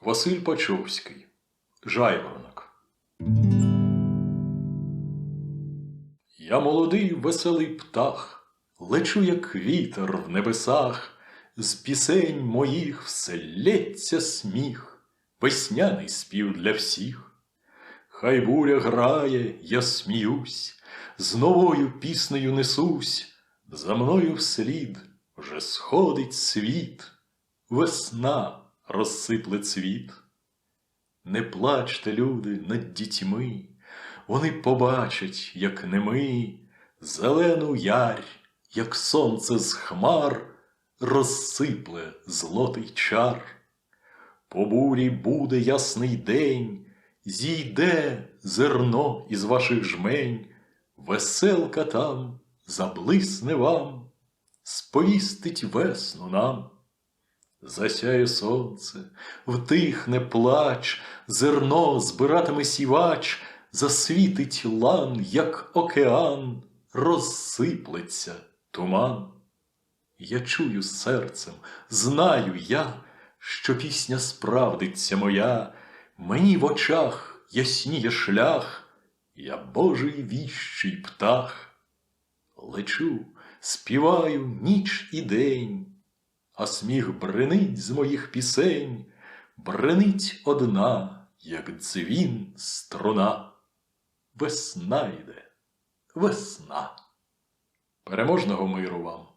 Василь Пачовський. Жайворонок. Я молодий веселий птах, лечу, як вітер в небесах, з пісень моїх все лється сміх, весняний спів для всіх. Хай буря грає, я сміюсь, з новою піснею несусь, за мною вслід вже сходить світ, весна розсипле цвіт. Не плачте, люди, над дітьми, вони побачать, як не зелену ярь, як сонце з хмар, розсипле злотий чар. По бурі буде ясний день, зійде зерно із ваших жмень, веселка там заблисне вам, сповістить весну нам. Засяє сонце, втихне плач, зерно збиратиме сівач, засвітить лан, як океан, розсиплеться туман. Я чую серцем, знаю я, що пісня справдиться моя, мені в очах ясніє шлях, я Божий віщий птах. Лечу, співаю ніч і день, а сміх бренить з моїх пісень, бренить одна, як дзвін струна. Весна йде, весна. Переможного миру вам!